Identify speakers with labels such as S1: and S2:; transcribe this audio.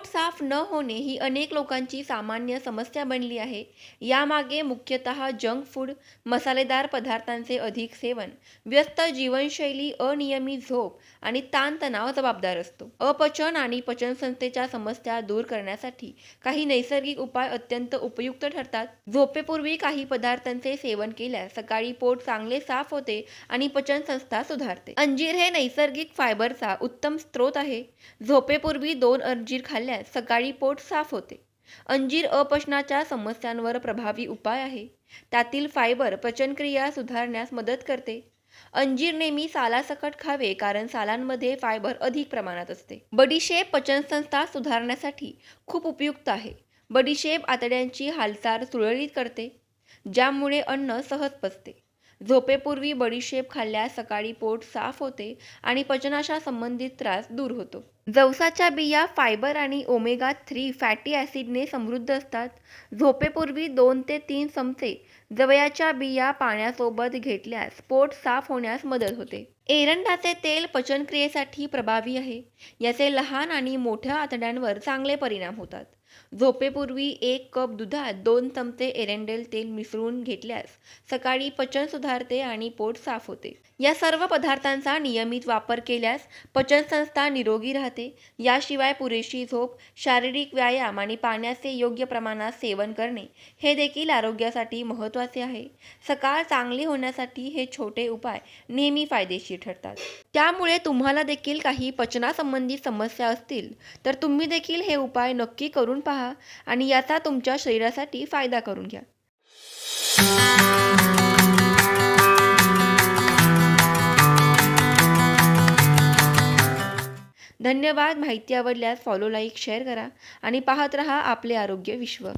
S1: पोट साफ न होणे ही अनेक लोकांची सामान्य समस्या बनली आहे. यामागे मुख्यतः जंक फूड मसालेदार पदार्थांचे अधिक सेवन व्यस्त जीवनशैली अनियमित झोप आणि ताणतणाव जबाबदार असतो. अपचन आणि पचनसंस्थेच्या समस्या दूर करण्यासाठी काही नैसर्गिक उपाय अत्यंत उपयुक्त ठरतात. झोपेपूर्वी काही पदार्थांचे सेवन केल्यास सकाळी पोट चांगले साफ होते आणि पचनसंस्था सुधारते. अंजीर हे नैसर्गिक फायबरचा उत्तम स्रोत आहे. झोपेपूर्वी दोन अंजीर खाल्ल्यास सकाळी पोट साफ होते. अंजीर अपचनाच्या समस्यांवर प्रभावी उपाय आहे. त्यातील फायबर पचनक्रिया सुधारण्यास मदत करते. अंजीर नेहमी सालासकट खावे कारण सालांमध्ये फायबर अधिक प्रमाणात असते. बडीशेप पचनसंस्था सुधारण्यासाठी खूप उपयुक्त आहे. बडीशेप आतड्यांची हालचाल सुरळीत करते ज्यामुळे अन्न सहज पचते. झोपेपूर्वी बडीशेप खाल्ल्यास सकाळी पोट साफ होते आणि पचनाशा संबंधित त्रास दूर होतो. जवसाच्या बिया फायबर आणि ओमेगा थ्री फॅटी ॲसिडने समृद्ध असतात. झोपेपूर्वी दोन ते तीन चमचे जवयाच्या बिया पाण्यासोबत घेतल्यास पोट साफ होण्यास मदत होते. एरंडाचे तेल पचनक्रियेसाठी प्रभावी आहे. याचे लहान आणि मोठ्या आतड्यांवर चांगले परिणाम होतात. झोपेपूर्वी एक कप दुधात दोन चमचे एरंडेल तेल मिसळून घेतल्यास सकाळी पचन सुधारते आणि पोट साफ होते. या सर्व पदार्थांचा नियमित वापर केल्यास पचनसंस्था निरोगी राहते. राहते याशिवाय पुरेशी झोप शारीरिक व्यायाम आणि पाण्याचे योग्य प्रमाणात सेवन करणे हे देखील आरोग्यासाठी महत्त्वाचे आहे. सकाळ चांगली होण्यासाठी हे छोटे उपाय नेहमी फायदेशीर ठरतात. त्यामुळे तुम्हाला देखील काही पचनासंबंधी समस्या असतील तर तुम्ही देखील हे उपाय नक्की करून पहा आणि याचा तुमच्या शरीरासाठी फायदा करून घ्या. धन्यवाद. माहिती आवडल्यास फॉलो लाईक शेअर करा आणि पाहत रहा आपले आरोग्य विश्व.